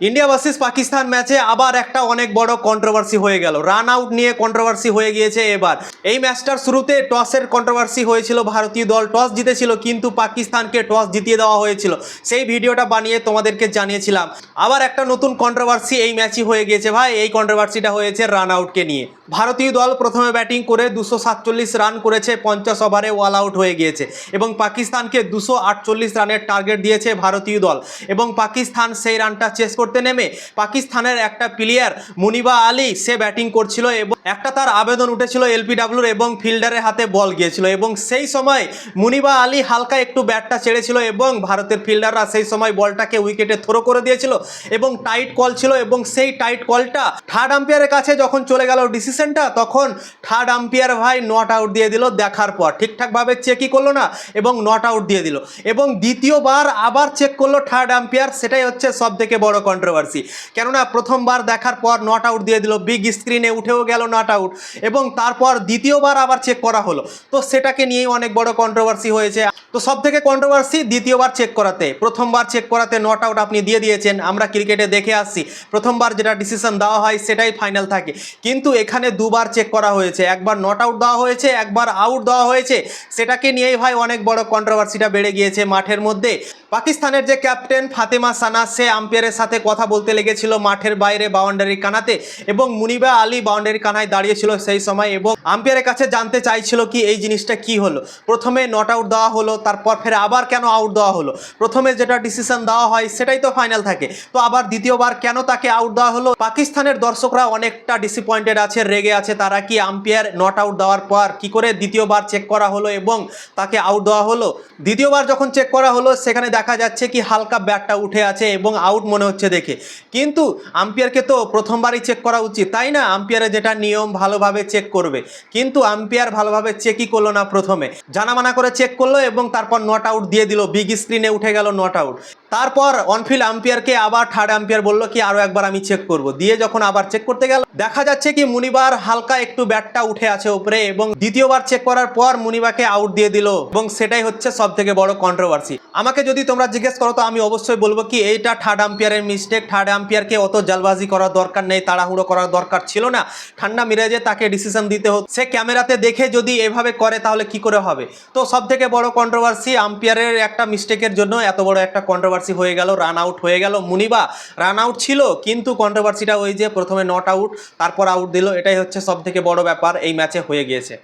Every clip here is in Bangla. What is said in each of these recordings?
ইন্ডিয়া ভার্সেস পাকিস্তান ম্যাচে আবার একটা অনেক বড় কন্ট্রোভার্সি হয়ে গেল। রান আউট নিয়ে কন্ট্রোভার্সি হয়ে গিয়েছে এবার। এই ম্যাচটার শুরুতে টসের কন্ট্রোভার্সি হয়েছিল ভারতীয় দল। টস জিতেছিল, কিন্তু পাকিস্তানকে টস জিতিয়ে দেওয়া হয়েছিল। সেই ভিডিওটা বানিয়ে তোমাদেরকে জানিয়েছিলাম। আবার একটা নতুন কন্ট্রোভার্সি এই ম্যাচই হয়ে গিয়েছে ভাই। এই কন্ট্রোভার্সিটা হয়েছে রান আউটকে নিয়ে। ভারতীয় দল প্রথমে ব্যাটিং করে দুশো সাতচল্লিশ রান করেছে, পঞ্চাশ ওভারে ওয়াল আউট হয়ে গিয়েছে এবং পাকিস্তানকে দুশো আটচল্লিশ রানের টার্গেট দিয়েছে ভারতীয় দল এবং পাকিস্তান সেই রানটা চেস করতে নেমে পাকিস্তানের একটা প্লেয়ার মুনিবা আলী, সে ব্যাটিং করছিল এবং একটা তার আবেদন উঠেছিল এলপিডাব্লিউর এবং ফিল্ডারের হাতে বল গিয়েছিল এবং সেই সময় মুনিবা আলী হালকা একটু ব্যাটটা ছেড়েছিল এবং ভারতের ফিল্ডাররা সেই সময় বলটাকে উইকেটে থ্রো করে দিয়েছিল এবং টাইট কল ছিল এবং সেই টাইট কলটা থার্ড আম্পায়ারের কাছে যখন চলে গেল ডিসিশনটা, তখন থার্ড আম্পায়ার ভাই নট আউট দিয়ে দিল দেখার পর। ঠিকঠাকভাবে চেকই করল না এবং নট আউট দিয়ে দিল। এবং দ্বিতীয়বার আবার চেক করল থার্ড আম্পায়ার, সেটাই হচ্ছে সব থেকে বড় কন্ট্রোভার্সি কেননা প্রথমবার দেখার পর নট আউট দিয়ে দিল। বিগ স্ক্রিনে উঠেও গেল নট আউট এবং তারপর দ্বিতীয়বার আবার চেক করা হলো। তো সেটাকে নিয়েই অনেক বড় কন্ট্রোভার্সি হয়েছে। তো সব থেকে কন্ট্রোভার্সি দ্বিতীয়বার চেক করাতে। প্রথমবার চেক করাতে নট আউট আপনি দিয়ে দিয়েছেন। আমরা ক্রিকেটে দেখে আসছি। প্রথমবার যেটা ডিসিশন দেওয়া হয় সেটাই ফাইনাল থাকে। কিন্তু এখানে দুবার চেক করা হয়েছে। একবার নট আউট দেওয়া হয়েছে, একবার আউট দেওয়া হয়েছে। সেটাকে নিয়েই ভাই অনেক বড় কন্ট্রোভার্সিটা বেড়ে গিয়েছে মাঠের মধ্যে। পাকিস্তানের যে ক্যাপ্টেন ফাতেমা সানা, সে আম্পায়ারের সাথে কথা বলতে লেগেছিল মাঠের বাইরে বাউন্ডারি কানাতে এবং মুনিবা আলী বাউন্ডারি কানায় দাঁড়িয়েছিল সেই সময় এবং আম্পায়ারের কাছে জানতে চাইছিল কি এই জিনিসটা কি হলো। প্রথমে নট আউট দেওয়া হলো, তারপর ফের আবার কেন আউট দেওয়া হলো। প্রথমে যেটা ডিসিশন দেওয়া হয় সেটাই তো ফাইনাল থাকে। তো আবার দ্বিতীয়বার কেন তাকে আউট দেওয়া হলো? পাকিস্তানের দর্শকরা অনেকটা ডিসঅ্যাপয়েন্টেড আছে, রেগে আছে। তারা কি আম্পায়ার নট আউট দেওয়ার পর কি করে দ্বিতীয়বার চেক করা হলো এবং তাকে আউট দেওয়া হলো? দ্বিতীয়বার যখন চেক করা হলো, সেখানে দেখা যাচ্ছে কি হালকা ব্যাটটা উঠে আছে এবং আউট মনে হচ্ছে দেখে। কিন্তু আম্পায়ারকে তো প্রথমবারই চেক করা উচিত, তাই না? আম্পায়ারের যেটা নিয়ম ভালোভাবে চেক করবে। কিন্তু আম্পায়ার ভালোভাবে চেকই করল না প্রথমে। জানামানা করে চেক করল এবং তারপর নট আউট দিয়ে দিল। বিগ স্ক্রিনে উঠে গেল নট আউট তারপর অনফিল্ড আম্পিয়ারকে আবার থার্ড আম্পিয়ার বলল কি আরও একবার আমি চেক করব। দিয়ে যখন আবার চেক করতে গেল, দেখা যাচ্ছে কি মুনিবার হালকা একটু ব্যাটটা উঠে আছে উপরে এবং দ্বিতীয়বার চেক করার পর মুনিবাকে আউট দিয়ে দিল এবং সেটাই হচ্ছে সব থেকে বড় কন্ট্রোভার্সি আমাকে যদি তোমরা জিজ্ঞেস করো, তো আমি অবশ্যই বলব কি, এইটা থার্ড আম্পিয়ারের মিস্টেক থার্ড আম্পিয়ারকে অত জালবাজি করার দরকার নেই, তাড়াহুড়ো করার দরকার ছিল না। ঠান্ডা মিরাজে তাকে ডিসিশন দিতে হতো। সে ক্যামেরাতে দেখে যদি এভাবে করে, তাহলে কি করে হবে? তো সব থেকে বড় কন্ট্রোভার্সি আম্পিয়ারের একটা মিস্টেকের জন্য এত বড় একটা কন্ট্রোভার্সি হয়ে গেল রান আউট হয়ে গেল। মুনিবা রান আউট ছিল, কিন্তু কন্ট্রোভার্সিটা ওই যে প্রথমে নট আউট তারপর আউট দিল। এটাই হচ্ছে সব থেকে বড় ব্যাপার, এই ম্যাচে হয়ে গিয়েছে।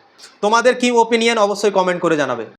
তোমাদের কি ওপিনিয়ন অবশ্যই কমেন্ট করে জানাবে।